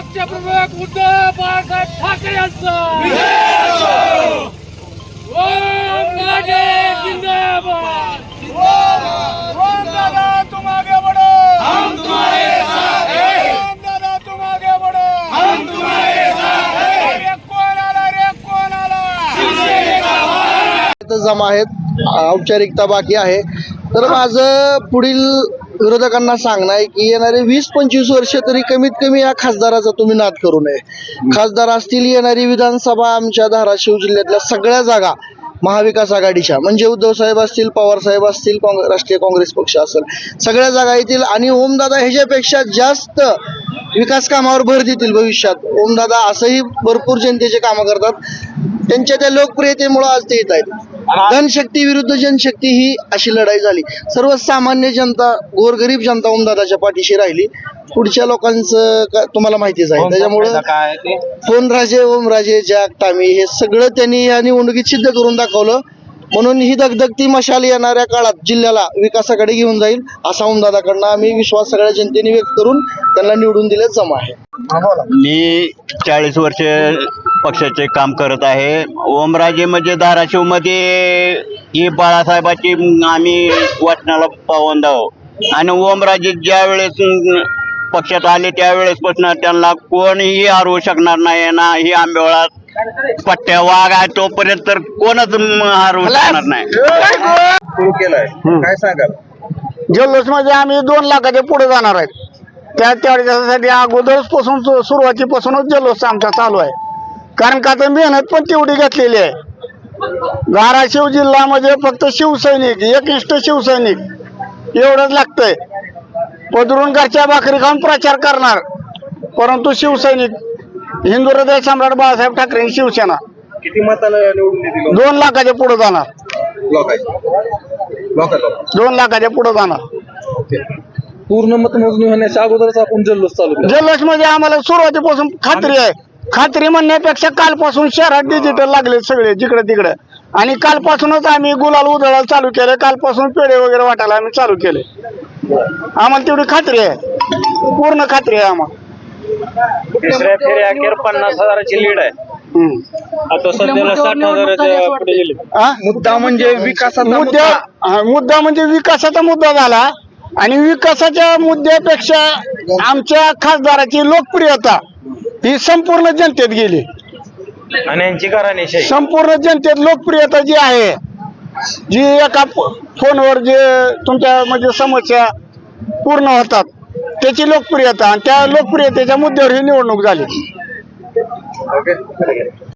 पक्षप्रमुख उद्धव बाळासाहेब ठाकरे यांचा. ओम राजे जिंदाबाद. ओम दादा तुम आगे बढ़ो हम तुम्हारे साथ हैं। ओम दादा तुम आगे बढ़ो हम तुम्हारे साथ हैं। रे कोण आला रे कोण आला? इथं जमा आहेत औपचारिकता बाकी आहे. तर माझं पुढील विरोधकांना सांगणं आहे की येणारे वीस पंचवीस वर्ष तरी कमीत कमी या खासदाराचा तुम्ही नाद करू नये. खासदार असतील येणारी विधानसभा आमच्या धाराशिव जिल्ह्यातल्या सगळ्या जागा महाविकास आघाडीच्या म्हणजे उद्धव साहेब असतील पवार साहेब असतील राष्ट्रीय काँग्रेस पक्ष असेल सगळ्या जागा येतील आणि ओमदादा ह्याच्यापेक्षा जास्त विकास कामावर भर देतील भविष्यात. ओमदादा असंही भरपूर जनतेचे कामं करतात. त्यांच्या त्या लोकप्रियतेमुळे आज ते येत आहेत. धनशक्ती विरुद्ध जनशक्ती ही अशी लढाई झाली. सर्वसामान्य जनता गोरगरीब जनता ओमदादाच्या पाठीशी राहिली. पुढच्या लोकांचं तुम्हाला माहितीच आहे. त्याच्यामुळं राजे ओमराजे जॅक टामी हे सगळं त्यांनी या निवडणुकीत सिद्ध करून दाखवलं. म्हणून ही दगदगती मशाल येणाऱ्या काळात जिल्ह्याला विकासाकडे घेऊन जाईल असा ओमदादाकडनं आम्ही विश्वास सगळ्या जनतेने व्यक्त करून त्यांना निवडून दिले जमा आहे. मी चाळीस वर्ष पक्षाचे काम करत आहे. ओमराजे म्हणजे धाराशिवमध्ये ही बाळासाहेबाची आम्ही वाटणाला पावन दाव. आणि ओमराजे ज्या वेळेस पक्षात आले त्यावेळेसपासून त्यांना कोणीही हरवू शकणार नाही ना ही आंबेवळात पट्ट्या वाघ आहे तोपर्यंत तर कोणच हरवू शकणार नाही. सुरू केलाय. काय सांगाल? जल्लोषमध्ये आम्ही दोन लाखाच्या पुढे जाणार आहेत. त्या त्यासाठी अगोदरच पासून सुरुवातीपासूनच जल्लोष आमचा चालू आहे. कारण का तर मेहनत पण तेवढी घेतलेली आहे. धाराशिव जिल्ह्यामध्ये फक्त शिवसैनिक एकनिष्ठ शिवसैनिक एवढंच लागतंय. पदरून घरच्या भाकरी खाऊन प्रचार करणार परंतु शिवसैनिक हिंदू हृदय सम्राट बाळासाहेब ठाकरे शिवसेना किती मताला निवडून दोन लाखाच्या पुढे जाणार. दोन लाखाच्या पुढे जाणार. पूर्ण मतमोजणी होण्याच्या अगोदरच आपण जल्लोष चालू जल्लोषमध्ये आम्हाला सुरुवातीपासून खात्री आहे. खात्री म्हणण्यापेक्षा कालपासून शहरात डिजिटल लागले सगळे जिकडे तिकडे. आणि कालपासूनच आम्ही गुलाल उधळायला चालू केले. कालपासून पेढे वगैरे वाटायला आम्ही चालू केले. आम्हाला तेवढी खात्री आहे. पूर्ण खात्री आहे आम्हाला. तिसऱ्या फेरी अखेर पन्नास हजाराची लीड आहे. हम्म. आता सध्याला साठ हजाराच्या पुढे गेले? मुद्दा म्हणजे विकासाचा मुद्दा हा, मुद्दा म्हणजे विकासाचा मुद्दा झाला. आणि विकासाच्या मुद्द्यापेक्षा आमच्या खासदाराची लोकप्रियता ही संपूर्ण जनतेत गेली. आणि यांची घराणेशाही संपूर्ण जनतेत लोकप्रियता जी आहे जी एका फोनवर जे तुमच्या म्हणजे समस्या पूर्ण होतात त्याची लोकप्रियता आणि त्या लोकप्रियतेच्या मुद्द्यावर ही निवडणूक झाली.